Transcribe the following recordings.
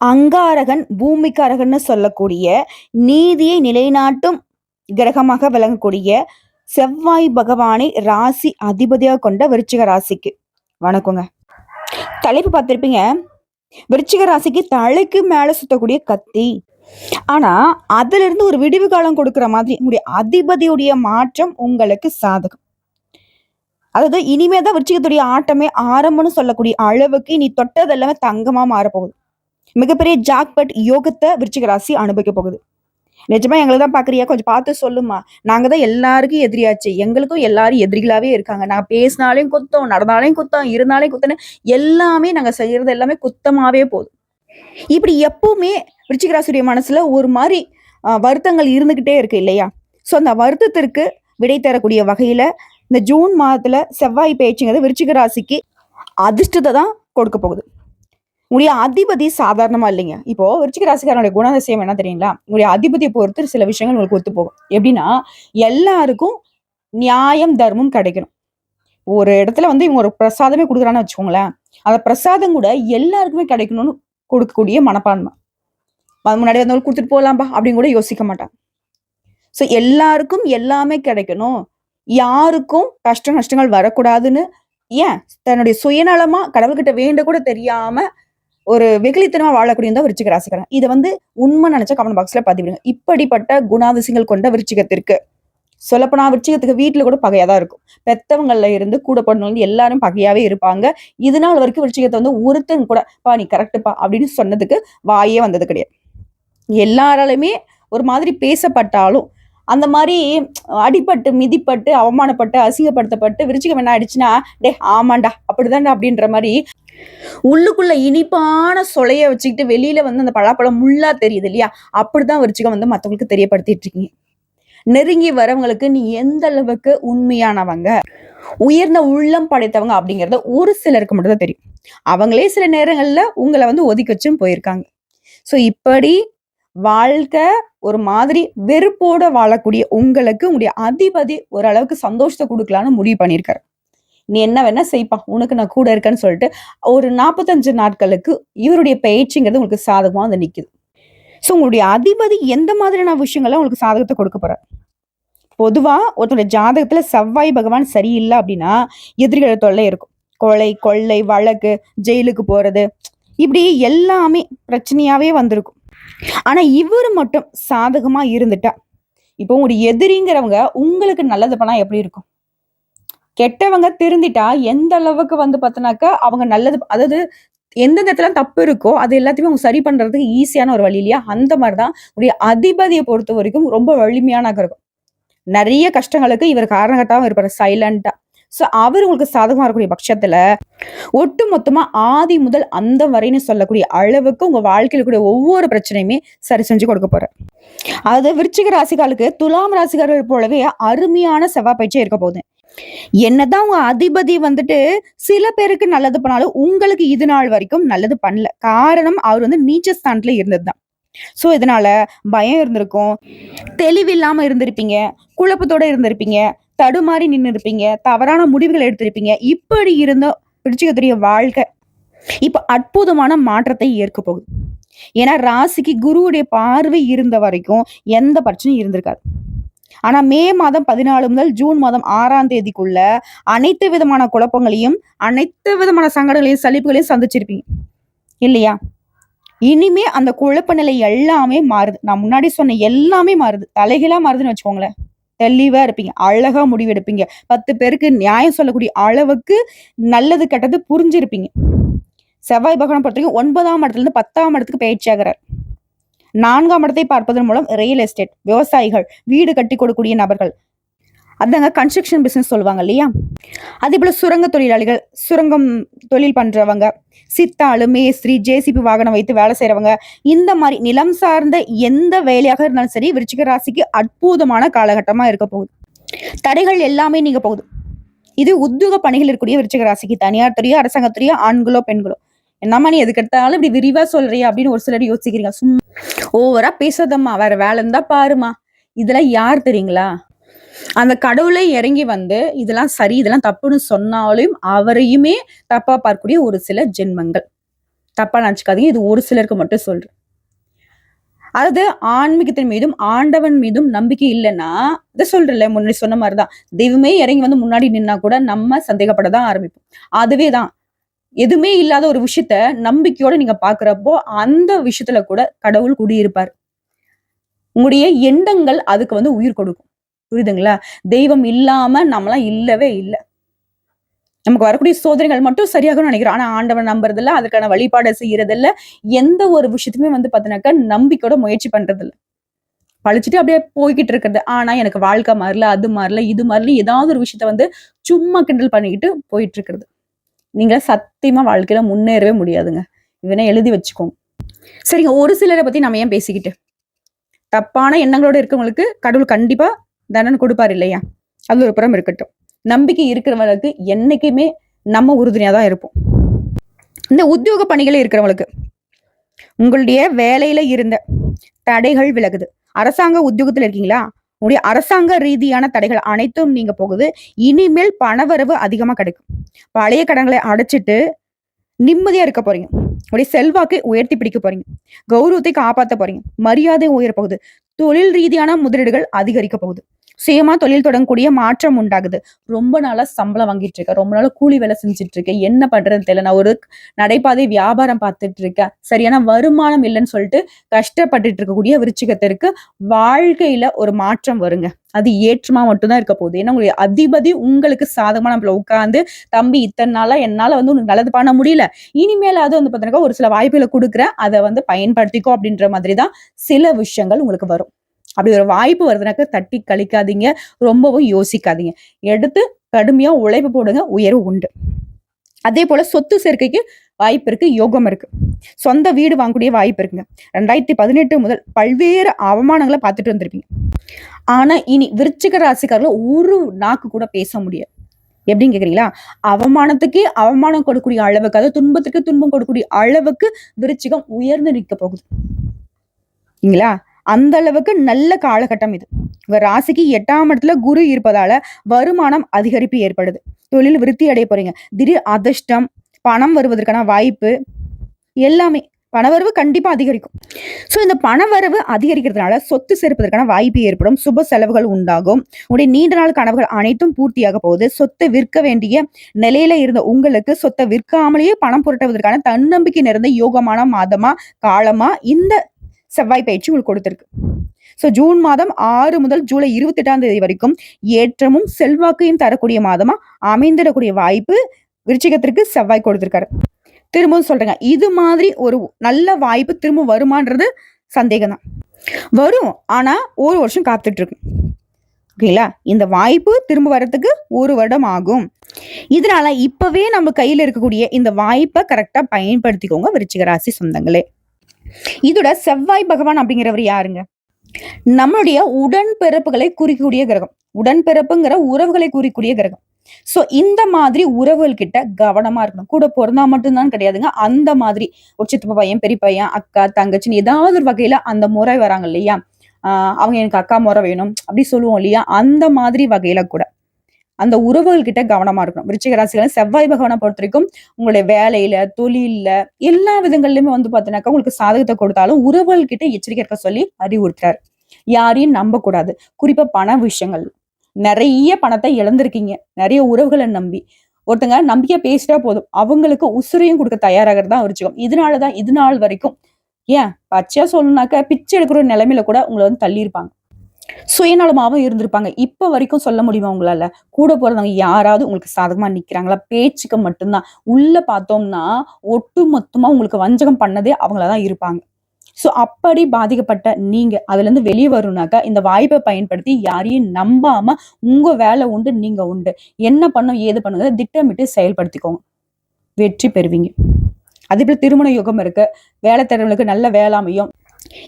அங்காரகன் பூமிக்காரகன்னு சொல்லக்கூடிய நீதியை நிலைநாட்டும் கிரகமாக விளங்கக்கூடிய செவ்வாய் பகவானை ராசி அதிபதியாக கொண்ட விருச்சிக ராசிக்கு. வணக்கங்க. தலைப்பு பார்த்துருப்பீங்க. விருச்சிக ராசிக்கு தலைக்கு மேலே சுத்தக்கூடிய கத்தி. ஆனா அதுல இருந்து ஒரு விடிவு காலம் கொடுக்குற மாதிரி உங்களுடைய அதிபதியுடைய மாற்றம் உங்களுக்கு சாதகம். அதாவது இனிமே தான் விருச்சிகத்துடைய ஆட்டமே ஆரம்பம்னு சொல்லக்கூடிய அளவுக்கு நீ தொட்டது எல்லாமே தங்கமா மாறப்போகுது. மிகப்பெரிய ஜாக்பட் யோகத்தை விருச்சிக ராசி அனுபவிக்க போகுது. நிஜமா எங்களை தான் பாக்குறியா? கொஞ்சம் பார்த்து சொல்லுமா நாங்க தான் எல்லாருக்கும் எதிரியாச்சு. எங்களுக்கும் எல்லாரும் எதிரிகளாவே இருக்காங்க. நாங்க பேசினாலையும் குத்தம் நடந்தாலையும் குத்தம் இருந்தாலையும் குத்தன்னு எல்லாமே நாங்க செய்யறது எல்லாமே குத்தமாவே போதும் இப்படி எப்பவுமே விருச்சிக ராசியுடைய மனசுல ஒரு மாதிரி வருத்தங்கள் இருந்துகிட்டே இருக்கு இல்லையா? ஸோ அந்த வருத்தத்திற்கு விடை தரக்கூடிய வகையில இந்த ஜூன் மாதத்துல செவ்வாய் பேச்சுங்கிறது விருச்சிக ராசிக்கு அதிர்ஷ்டத்தை தான் கொடுக்க போகுது. உங்களுடைய அதிபதி சாதாரணமா இல்லைங்க. இப்போ விருச்சிக ராசிக்காரனுடைய குணாதிசயம் என்ன தெரியுங்களா? உங்களுடைய அதிபதியை பொறுத்து சில விஷயங்கள் உங்களுக்கு ஒத்து போகும். எப்படின்னா எல்லாருக்கும் நியாயம் தர்மம் கிடைக்கணும். ஒரு இடத்துல வந்து இவங்க ஒரு பிரசாதமே கொடுக்குறான்னு வச்சுக்கோங்களேன். அந்த பிரசாதம் கூட எல்லாருக்குமே கிடைக்கணும்னு கொடுக்கக்கூடிய மனப்பான்மை. அது முன்னாடி வந்தவங்க கொடுத்துட்டு போகலாம்பா அப்படின்னு கூட யோசிக்க மாட்டாங்க. ஸோ எல்லாருக்கும் எல்லாமே கிடைக்கணும். யாருக்கும் கஷ்ட நஷ்டங்கள் வரக்கூடாதுன்னு ஏன்? தன்னுடைய சுயநலமா கடவுள்கிட்ட வேண்ட கூட தெரியாம ஒரு வெகுளித்தனமா வாழக்கூடியதான் விருச்சிக ராசிக்காரங்க இதை வந்து உண்மை நினைச்சா கமெண்ட் பாக்ஸ்ல பதிவிடுங்க. இப்படிப்பட்ட குணாதிசயங்கள் கொண்ட விருச்சிகத்திற்கு. சொல்லப்போனா விருச்சிகத்துக்கு வீட்டுல கூட பகையாக தான் இருக்கும். பெத்தவங்கள்ல இருந்து கூட பிறந்தவங்க எல்லாரும் பகையாவே இருப்பாங்க. இது நாள் வரைக்கும் விருச்சிகத்தை வந்து ஒருத்தன் கூட பா நீ கரெக்டுப்பா அப்படின்னு சொன்னதுக்கு வாயே வந்தது கிடையாது. எல்லாராலுமே ஒரு மாதிரி பேசப்பட்டாலும் அந்த மாதிரி அடிப்பட்டு மிதிப்பட்டு அவமானப்பட்டு அசிங்கப்படுத்தப்பட்டு விருச்சிகம் என்ன ஆயிடுச்சுன்னா டே ஆமாண்டா அப்படிதான்டா அப்படின்ற மாதிரி உள்ளுக்குள்ள இனிப்பான சொலைய வச்சுக்கிட்டு வெளியில வந்து அந்த பலாப்பழம் முள்ளா தெரியுது இல்லையா? அப்படிதான் விருச்சிகம் வந்து மத்தவங்களுக்கு தெரியப்படுத்திட்டு இருக்கீங்க. நெருங்கி வரவங்களுக்கு நீ எந்த அளவுக்கு உண்மையானவங்க? உயர்ந்த உள்ளம் படைத்தவங்க அப்படிங்கறது ஒரு சிலருக்கு மட்டும்தான் தெரியும். அவங்களே சில நேரங்கள்ல உங்களை வந்து ஒதுக்கி வச்சும் போயிருக்காங்க. சோ இப்படி வாழ்க்கை ஒரு மாதிரி வெறுப்போட வாழக்கூடிய உங்களுக்கு உங்களுடைய அதிபதி ஓரளவுக்கு சந்தோஷத்தை கொடுக்கலான்னு முடிவு பண்ணியிருக்காரு. நீ என்ன வேணா செய்ப்பா உனக்கு நான் கூட இருக்கேன்னு சொல்லிட்டு ஒரு நாற்பத்தஞ்சு நாட்களுக்கு இவருடைய பயிற்சிங்கிறது உங்களுக்கு சாதகமாக வந்து நிக்குது. ஸோ உங்களுடைய அதிபதி எந்த மாதிரியான விஷயங்கள்லாம் உங்களுக்கு சாதகத்தை கொடுக்க போறார்? பொதுவாக ஒருத்தருடைய ஜாதகத்தில் செவ்வாய் பகவான் சரியில்லை அப்படின்னா எதிரிகள தொல்லை இருக்கும். கொலை கொள்ளை வழக்கு ஜெயிலுக்கு போறது இப்படி எல்லாமே பிரச்சனையாகவே வந்திருக்கும். ஆனால் இவர் மட்டும் சாதகமாக இருந்துட்டா. இப்போ ஒரு எதிரிங்கிறவங்க உங்களுக்கு நல்லது பண்ணால் எப்படி இருக்கும்? கெட்டவங்க திருந்திட்டா எந்த அளவுக்கு வந்து பார்த்தோன்னாக்கா அவங்க நல்லது அதாவது எந்தெந்த இடத்துல தப்பு இருக்கோ அது எல்லாத்தையுமே அவங்க சரி பண்றதுக்கு ஈஸியான ஒரு வழி இல்லையா? அந்த மாதிரிதான் உடைய அதிபதியை பொறுத்த வரைக்கும் ரொம்ப வலிமையான இருக்கும். நிறைய கஷ்டங்களுக்கு இவர் காரணகட்டாவும் இருப்பார் சைலண்டா ஸோ அவர் உங்களுக்கு சாதகமாக இருக்கக்கூடிய பட்சத்தில் ஒட்டு மொத்தமாக ஆதி முதல் அந்த வரைன்னு சொல்லக்கூடிய அளவுக்கு உங்கள் வாழ்க்கையில் கூடிய ஒவ்வொரு பிரச்சனையுமே சரி செஞ்சு கொடுக்க போறார். அது விருச்சிக ராசிகாலுக்கு துலாம் ராசிகாரர்கள் போலவே அருமையான செவ்வாய் பயிற்சியே இருக்க போகுது. என்னதான் உங்க அதிபதி வந்துட்டு சில பேருக்கு நல்லது பண்ணாலும் உங்களுக்கு இது நாள் வரைக்கும் நல்லது பண்ணல. காரணம் அவர் வந்து நீச்ச ஸ்தானத்துல இருந்ததுதான். சோ இதனால பயம் இருந்திருக்கும். தெளிவில்லாம இருந்திருப்பீங்க. குழப்பத்தோட இருந்திருப்பீங்க. தடுமாறி நின்று இருப்பீங்க தவறான முடிவுகள் எடுத்திருப்பீங்க. இப்படி இருந்த விருச்சிகத்துடைய வாழ்க்கை இப்ப அற்புதமான மாற்றத்தை ஏற்க போகுது. ஏன்னா ராசிக்கு குருவுடைய பார்வை இருந்த வரைக்கும் எந்த பிரச்சனையும் இருந்திருக்காது. ஆனா மே மாதம் பதினாலு முதல் ஜூன் மாதம் ஆறாம் தேதிக்குள்ள அனைத்து விதமான குழப்பங்களையும் அனைத்து விதமான சங்கடங்களையும் சலிப்புகளையும் சந்திச்சிருப்பீங்க. இல்லையா? இனிமே அந்த குழப்ப நிலை எல்லாமே மாறுது. நான் முன்னாடி சொன்ன எல்லாமே மாறுது. தலைகீழா மாறுதுன்னு வச்சுக்கோங்களேன். தெளிவா இருப்பீங்க. அழகா முடிவெடுப்பீங்க. பத்து பேருக்கு நியாயம் சொல்லக்கூடிய அளவுக்கு நல்லது கெட்டது புரிஞ்சிருப்பீங்க. செவ்வாய் பகவான் பொறுத்த வரைக்கும் ஒன்பதாம் இடத்துல இருந்து பத்தாம் இடத்துக்கு பயிற்சி ஆகிறார். நான்காம் இடத்தை பார்ப்பதன் மூலம் ரியல் எஸ்டேட் விவசாயிகள் வீடு கட்டி கொடுக்கக்கூடிய நபர்கள். அதாங்க கன்ஸ்ட்ரக்ஷன் பிஸ்னஸ் சொல்லுவாங்க இல்லையா? அதே போல சுரங்க தொழிலாளிகள் சுரங்கம் தொழில் பண்றவங்க சித்தாளு மேஸ்திரி ஜேசிபி வாகனம் வைத்து வேலை செய்யறவங்க இந்த மாதிரி நிலம் சார்ந்த எந்த வேலையாக இருந்தாலும் சரி விருச்சிக ராசிக்கு அற்புதமான காலகட்டமா இருக்க போகுது. தடைகள் எல்லாமே நீங்க போகுது. இது உத்தியோக பணிகள் இருக்கக்கூடிய விருச்சிக ராசிக்கு தனியார் துறையோ அரசாங்கத்துறையோ ஆண்களோ பெண்களோ. என்னம்மா நீ எதுக்கு எடுத்தாலும் இப்படி விரிவா சொல்றியா அப்படின்னு ஒரு சிலர் யோசிக்கிறீங்க. சும்மா ஓவரா பேசாதம்மா வேற வேலை இருந்தா பாருமா இதெல்லாம் யார் தெரியுங்களா? அந்த கடவுளை இறங்கி வந்து இதெல்லாம் சரி இதெல்லாம் தப்புன்னு சொன்னாலும் அவரையுமே தப்பா பார்க்கக்கூடிய ஒரு சில ஜென்மங்கள். தப்பா நினச்சிக்காதீங்க இது ஒரு சிலருக்கு மட்டும் சொல்றேன். அதாவது ஆன்மீகத்தின் மீதும் ஆண்டவன் மீதும் நம்பிக்கை இல்லைன்னா இதை சொல்றல முன்னாடி சொன்ன மாதிரிதான். தெய்வமே இறங்கி வந்து முன்னாடி நின்னா கூட நம்ம சந்தேகப்பட தான் ஆரம்பிப்போம். அதுவே தான் எதுவுமே இல்லாத ஒரு விஷயத்த நம்பிக்கையோட நீங்க பாக்குறப்போ அந்த விஷயத்துல கூட கடவுள் குடியிருப்பார். உங்களுடைய எண்ணங்கள் அதுக்கு வந்து உயிர் கொடுக்கும். புரியுதுங்களா? தெய்வம் இல்லாம நம்மளாம் இல்லவே இல்லை. நமக்கு வரக்கூடிய சோதனைகள் மட்டும் சரியாகணும்னு நினைக்கிறோம். ஆனா ஆண்டவன் நம்புறதில்ல அதுக்கான வழிபாடை செய்யறதில்ல. எந்த ஒரு விஷயத்துமே வந்து பாத்தினாக்கா நம்பிக்கையோட முயற்சி பண்றதில்ல. பழிச்சுட்டு அப்படியே போய்கிட்டு இருக்கிறது. ஆனா எனக்கு வாழ்க்கை மாறல அது மாறல இது மாறல ஏதாவது ஒரு விஷயத்த வந்து சும்மா கிண்டல் பண்ணிக்கிட்டு போயிட்டு இருக்கிறது. நீங்களே சத்தியமாக வாழ்க்கையில் முன்னேறவே முடியாதுங்க. இவனை எழுதி வச்சுக்கோங்க சரிங்க ஒரு சிலரை பற்றி நம்ம ஏன் பேசிக்கிட்டு? தப்பான எண்ணங்களோடு இருக்கவங்களுக்கு கடவுள் கண்டிப்பாக தண்டனை கொடுப்பார் இல்லையா? அது ஒரு புறம் இருக்கட்டும். நம்பிக்கை இருக்கிறவங்களுக்கு என்னைக்குமே நம்ம உறுதுணையாக தான் இருப்போம். இந்த உத்தியோக பணிகளே இருக்கிறவங்களுக்கு உங்களுடைய வேலையில் இருந்த தடைகள் விலகுது. அரசாங்க உத்தியோகத்தில் இருக்கீங்களா? உங்களுடைய அரசாங்க ரீதியான தடைகள் அனைத்தும் நீங்க போகுது. இனிமேல் பணவரவு அதிகமா கிடைக்கும். பழைய கடன்களை அடைச்சிட்டு நிம்மதியா இருக்க போறீங்க. உங்களுடைய செல்வாக்கை உயர்த்தி பிடிக்க போறீங்க. கௌரவத்தை காப்பாற்ற போறீங்க. மரியாதை உயர போகுது தொழில் ரீதியான முதலீடுகள் அதிகரிக்க போகுது. சுயமா தொழில் தொடங்கக்கூடிய மாற்றம் உண்டாகுது. ரொம்ப நாளா சம்பளம் வாங்கிட்டு இருக்கேன் ரொம்ப நாளா கூலி வேலை செஞ்சுட்டு இருக்கேன் என்ன பண்றதுன்னு தெரியல. நான் ஒரு நடைபாதை வியாபாரம் பார்த்துட்டு இருக்கேன். சரியான வருமானம் இல்லைன்னு சொல்லிட்டு கஷ்டப்பட்டுட்டு இருக்கக்கூடிய விருச்சிகத்திற்கு வாழ்க்கையில ஒரு மாற்றம் வருங்க. அது ஏற்றமா மட்டும்தான் இருக்க போகுது. ஏன்னா உங்களுடைய அதிபதி உங்களுக்கு சாதகமா நம்மள உட்காந்து தம்பி இத்தனை நாளா என்னால வந்து உனக்கு நல்லது பண்ண முடியல. இனிமேல அது வந்து பாத்தீங்கன்னா ஒரு சில வாய்ப்புகளை கொடுக்குறேன். அதை வந்து பயன்படுத்திக்கோ அப்படின்ற மாதிரி தான் சில விஷயங்கள் உங்களுக்கு வரும். அப்படி ஒரு வாய்ப்பு வருதுனாக்க தட்டி கழிக்காதீங்க. ரொம்பவும் யோசிக்காதீங்க. எடுத்து கடுமையா உழைப்பு போடுங்க. உயர்வு உண்டு. அதே போல சொத்து சேர்க்கைக்கு வாய்ப்பு இருக்கு யோகம் இருக்கு. சொந்த வீடு வாங்கக்கூடிய வாய்ப்பு இருக்குங்க. ரெண்டாயிரத்தி பதினெட்டு முதல் பல்வேறு அவமானங்களை பார்த்துட்டு வந்திருப்பீங்க. ஆனா இனி விருச்சிக ராசிக்காரர்கள் ஒரு நாக்கு கூட பேச முடியாது. எப்படின்னு கேக்குறீங்களா? அவமானத்துக்கே அவமானம் கொடுக்கக்கூடிய அளவுக்கு அதாவது துன்பத்துக்கு துன்பம் கொடுக்கக்கூடிய அளவுக்கு விருச்சிகம் உயர்ந்து நிற்க போகுது. இல்லைங்களா? அந்த அளவுக்கு நல்ல காலகட்டம் இது. உங்க ராசிக்கு எட்டாம் இடத்துல குரு இருப்பதால வருமானம் அதிகரிப்பு ஏற்படுது. தொழில் விருத்தி அடைய போறீங்க. திடீர் அதிர்ஷ்டம் பணம் வருவதற்கான வாய்ப்பு எல்லாமே. பணவரவு கண்டிப்பா அதிகரிக்கும். ஸோ இந்த பணவரவு அதிகரிக்கிறதுனால சொத்து சேர்ப்பதற்கான வாய்ப்பு ஏற்படும். சுப செலவுகள் உண்டாகும். உடைய நீண்ட நாள் கனவுகள் அனைத்தும் பூர்த்தியாக போகுது. சொத்தை விற்க வேண்டிய நிலையில இருந்த உங்களுக்கு சொத்தை விற்காமலேயே பணம் புரட்டுவதற்கான தன்னம்பிக்கை நிறைந்த யோகமான மாதமா காலமா இந்த செவ்வாய் பயிற்சி உங்களுக்கு கொடுத்துருக்கு. ஸோ ஜூன் மாதம் ஆறு முதல் ஜூலை இருபத்தி எட்டாம் தேதி வரைக்கும் ஏற்றமும் செல்வாக்கையும் தரக்கூடிய மாதமா அமைந்திடக்கூடிய வாய்ப்பு விருச்சிகத்திற்கு செவ்வாய் கொடுத்துருக்காரு. திரும்பவும் சொல்றேங்க இது மாதிரி ஒரு நல்ல வாய்ப்பு திரும்ப வருமான்றது சந்தேகம் தான் வரும் ஆனா ஒரு வருஷம் காத்துட்டு இருக்கும் ஓகேங்களா? இந்த வாய்ப்பு திரும்ப வர்றதுக்கு ஒரு வருடம் ஆகும். இதனால இப்பவே நம்ம கையில இருக்கக்கூடிய இந்த வாய்ப்பை கரெக்டா பயன்படுத்திக்கோங்க விருச்சிக ராசி சொந்தங்களே. இதோட செவ்வாய் பகவான் அப்படிங்கிறவர் யாருங்க? நம்மளுடைய உடன்பிறப்புகளை குறிக்கக்கூடிய கிரகம். உடன்பிறப்புங்கிற உறவுகளை குறிக்கக்கூடிய கிரகம். சோ இந்த மாதிரி உறவுகள் கிட்ட கவனமா இருக்கணும். கூட பிறந்தா மட்டும்தான் கிடையாதுங்க. அந்த மாதிரி ஒரு சித்தப்பா பையன் பெரிய பையன் அக்கா தங்கச்சின்னு ஏதாவது ஒரு வகையில அந்த முறை வராங்க இல்லையா? அவங்க எனக்கு அக்கா முறை வேணும் அப்படி சொல்லுவோம் இல்லையா? அந்த மாதிரி வகையில கூட. அந்த உறவுகள் கிட்ட கவனமா இருக்கணும். விருச்சிக ராசிகளை செவ்வாய் பகவானை பொறுத்த வரைக்கும் உங்களுடைய வேலையில தொழில எல்லா விதங்கள்லயுமே வந்து பாத்தீங்கன்னாக்கா உங்களுக்கு சாதகத்தை கொடுத்தாலும் உறவுகள் கிட்ட எச்சரிக்கை இருக்க சொல்லி அறிவுறுத்துறாரு. யாரையும் நம்ப கூடாது குறிப்பா பண விஷயங்கள் நிறைய பணத்தை இழந்திருக்கீங்க. நிறைய உறவுகளை நம்பி. ஒருத்தங்க நம்பிக்கை பேசிட்டா போதும். அவங்களுக்கு உசுரையும் கொடுக்க தயாராகிறது தான் வச்சுக்கோம் இதனாலதான் இது நாள் வரைக்கும் ஏன்? பச்சையா சொல்லணும்னாக்க பிச்சை எடுக்கிற ஒரு நிலைமையில கூட உங்களை வந்து தள்ளியிருப்பாங்க. சுயநலமாகவும் இருந்திருப்பாங்க. இப்ப வரைக்கும் சொல்ல முடியுமா உங்களால? கூட போறவங்க யாராவது உங்களுக்கு சாதகமா நிக்கிறாங்களா? பேச்சுக்கு மட்டும்தான். உள்ள பார்த்தோம்னா ஒட்டு மொத்தமா உங்களுக்கு வஞ்சகம் பண்ணதே அவங்களதான் இருப்பாங்க. ஸோ அப்படி பாதிக்கப்பட்ட நீங்கள் அதுலேருந்து வெளியே வரணும்னாக்கா இந்த வாய்ப்பை பயன்படுத்தி யாரையும் நம்பாமல் உங்கள் வேலை உண்டு நீங்கள் உண்டு. என்ன பண்ணும் ஏது பண்ணுங்க திட்டமிட்டு செயல்படுத்திக்கோங்க. வெற்றி பெறுவீங்க. அதே போல் திருமண யுகம் இருக்குது வேலை தரவங்களுக்கு நல்ல வேளாமையும்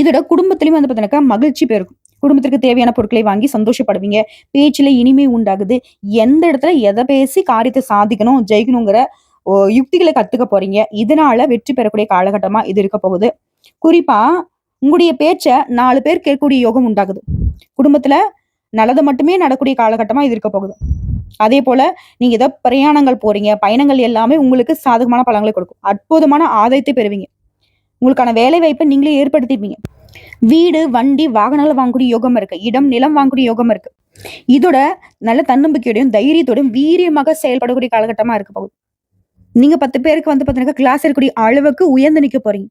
இதோட குடும்பத்திலையும் வந்து பார்த்தீங்கன்னாக்கா மகிழ்ச்சி பெருக்கும் குடும்பத்திற்கு தேவையான பொருட்களை வாங்கி சந்தோஷப்படுவீங்க. பேச்சில் இனிமை உண்டாகுது. எந்த இடத்துல எதை பேசி காரியத்தை சாதிக்கணும் ஜெயிக்கணுங்கிற ஓ, யுக்திகளை கற்றுக்க போறீங்க. இதனால வெற்றி பெறக்கூடிய காலகட்டமாக இது இருக்க போகுது. குறிப்பா உங்களுடைய பேச்ச நாலு பேர் கேட்கக்கூடிய யோகம் உண்டாகுது. குடும்பத்துல நல்லது மட்டுமே நடக்கூடிய காலகட்டமா இது இருக்க போகுது. அதே போல நீங்க ஏதோ பிரயாணங்கள் போறீங்க பயணங்கள் எல்லாமே உங்களுக்கு சாதகமான பலன்களை கொடுக்கும். அற்புதமான ஆதாயத்தை பெறுவீங்க. உங்களுக்கான வேலை வாய்ப்பை நீங்களே ஏற்படுத்திப்பீங்க. வீடு வண்டி வாகனங்கள் வாங்கக்கூடிய யோகம் இருக்கு. இடம் நிலம் வாங்கக்கூடிய யோகம் இருக்கு. இதோட நல்ல தன்னம்பிக்கையோடையும் தைரியத்தோடையும் வீரியமாக செயல்படக்கூடிய காலகட்டமா இருக்க போகுது. நீங்க பத்து பேருக்கு வந்து பாத்தீங்கன்னா கிளாஸ் இருக்கக்கூடிய அளவுக்கு உயர்ந்து நிக்க போறீங்க.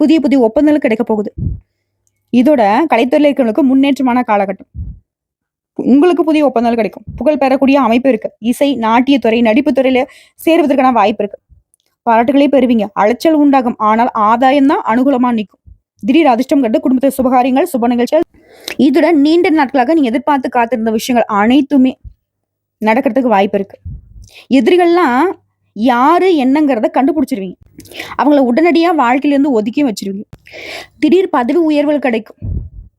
புதிய புதிய ஒப்பந்தங்கள் கிடைக்க போகுது. இதோட கலைத்துறையில் இருக்கிறவங்களுக்கு முன்னேற்றமான காலகட்டம். உங்களுக்கு புதிய ஒப்பந்தங்கள் கிடைக்கும். புகழ் பெறக்கூடிய அமைப்பு இருக்கு. இசை நாட்டியத்துறை நடிப்பு துறையில சேருவதற்கான வாய்ப்பு இருக்கு. பாராட்டுகளே பெறுவீங்க. அலைச்சல் உண்டாகும். ஆனால் ஆதாயம் தான் அனுகூலமா நிற்கும். திடீர் அதிர்ஷ்டம் கண்டு குடும்பத்தில் சுபகாரியங்கள் சுப நிகழ்ச்சிகள் இதுடன் நீண்ட நாட்களாக நீங்க எதிர்பார்த்து காத்திருந்த விஷயங்கள் அனைத்துமே நடக்கிறதுக்கு வாய்ப்பு இருக்கு. எதிரிகள்லாம் யாரு என்னங்கிறத கண்டுபிடிச்சிருவீங்க. அவங்கள உடனடியா வாழ்க்கையில இருந்து ஒதுக்கி வச்சிருவீங்க. திடீர் பதவி உயர்வுகள் கிடைக்கும்.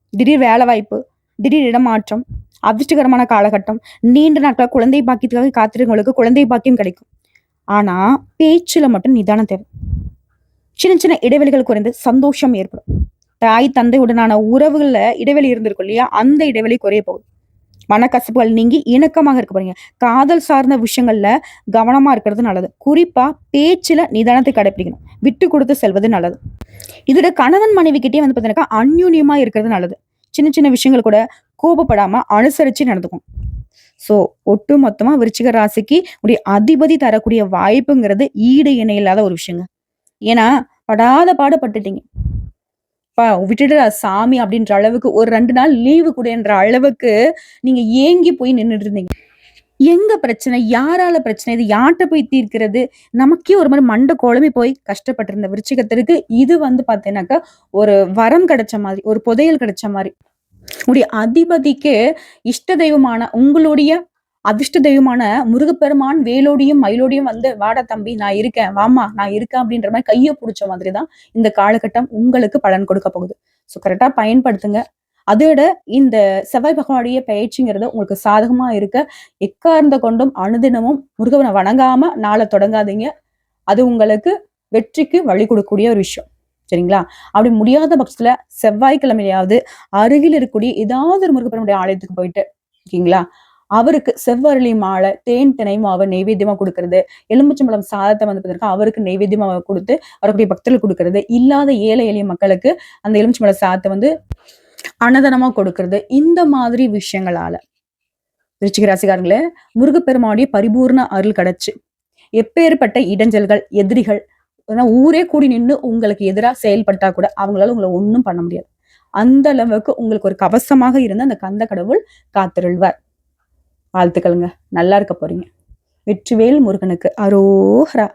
திடீர் வேலை வாய்ப்பு திடீர் இடமாற்றம் அதிர்ஷ்டகரமான காலகட்டம் நீண்ட நாட்கள் குழந்தை பாக்கியத்துக்காக காத்திருக்கவங்களுக்கு குழந்தை பாக்கியம் கிடைக்கும். ஆனா பேச்சுல மட்டும் நிதானம் தேவை. சின்ன சின்ன இடைவெளிகள் குறைந்து சந்தோஷம் ஏற்படும். தாய் தந்தையுடனான உறவுகள்ல இடைவெளி இருந்திருக்கும் இல்லையா? அந்த இடைவெளி குறைய போகுது. மனக்கசப்புகள் நீங்கி இணக்கமாக இருக்க போறீங்க. காதல் சார்ந்த விஷயங்கள்ல கவனமா இருக்கிறது நல்லது. குறிப்பா பேச்சுல நிதானத்தை கடைபிடிக்கணும் விட்டு கொடுத்து செல்வது நல்லது. இதோட கணவன் மனைவி கிட்டே வந்து பார்த்தீங்கன்னா அந்யூன்யமா இருக்கிறது நல்லது. சின்ன சின்ன விஷயங்கள் கூட கோபப்படாம அனுசரிச்சு நடந்துக்கும். ஸோ ஒட்டு மொத்தமா விருச்சிக ராசிக்கு உடைய அதிபதி தரக்கூடிய வாய்ப்புங்கிறது ஈடு இணை இல்லாத ஒரு விஷயங்க. ஏன்னா படாத பாடுபட்டுட்டீங்க பா விட்டுடுறா சாமி அப்படின்ற அளவுக்கு ஒரு ரெண்டு நாள் லீவு கூடன்ற அளவுக்கு நீங்க ஏங்கி போய் நின்றுட்டு இருந்தீங்க எங்க பிரச்சனை? யாரால பிரச்சனை? இது யார்கிட்ட போய் தீர்க்கிறது? நமக்கே ஒரு மாதிரி மண்டை குழம்பி போய் கஷ்டப்பட்டிருந்த விருச்சிகத்திற்கு இது வந்து பார்த்தீங்கன்னாக்கா ஒரு வரம் கிடைச்ச மாதிரி ஒரு புதையல் கிடைச்ச மாதிரி. உடைய அதிபதிக்கு இஷ்ட தெய்வமான உங்களுடைய அதிர்ஷ்ட தெய்வமான முருகப்பெருமான் வேலோடியும் மயிலோடியும் வந்து வாடா தம்பி நான் இருக்கேன். வாமா நான் இருக்கேன் அப்படின்ற மாதிரி கையை பிடிச்ச மாதிரி தான் இந்த காலகட்டம் உங்களுக்கு பலன் கொடுக்க போகுது. ஸோ கரெக்டா பயன்படுத்துங்க. அதோட இந்த செவ்வாய் பகவானுடைய பயிற்சிங்கிறது உங்களுக்கு சாதகமா இருக்க எக்கார்ந்த கொண்டும் அனுதினமும் முருகவனை வணங்காம நாளை தொடங்காதீங்க. அது உங்களுக்கு வெற்றிக்கு வழி கொடுக்கக்கூடிய ஒரு விஷயம். சரிங்களா? அப்படி முடியாத பட்சத்துல செவ்வாய்க்கிழமையாவது அருகில் இருக்கக்கூடிய ஏதாவது ஒரு முருகப்பெருமுடைய ஆலயத்துக்கு போயிட்டு ஓகேங்களா? அவருக்கு செவ்வரளி மாலை தேன் தினையும் அவர் நெய்வேத்தியமா கொடுக்கறது. எலுமிச்சம்பழம் சாதத்தை வந்து பார்த்தீங்கன்னா அவருக்கு நெய்வேத்தியமா கொடுத்து வரக்கூடிய பக்தர்கள் கொடுக்கறது. இல்லாத ஏழை எளிய மக்களுக்கு அந்த எலுமிச்சம்பழ சாதத்தை வந்து அன்னதானமா கொடுக்கறது. இந்த மாதிரி விஷயங்களால. விருச்சிக ராசிக்காரங்களே முருகப்பெருமானுடைய பரிபூர்ண அருள் கிடைச்சு. எப்பேற்பட்ட இடைஞ்சல்கள் எதிரிகள் ஊரே கூடி நின்று உங்களுக்கு எதிராக செயல்பட்டா கூட அவங்களால உங்களை ஒன்றும் பண்ண முடியாது. அந்த அளவுக்கு உங்களுக்கு ஒரு கவசமாக இருந்து அந்த கந்த கடவுள் காத்திருள்வார். வாழ்த்துக்களுங்க. நல்லா இருக்க போறீங்க. வெற்றிவேல் முருகனுக்கு அரோஹரா.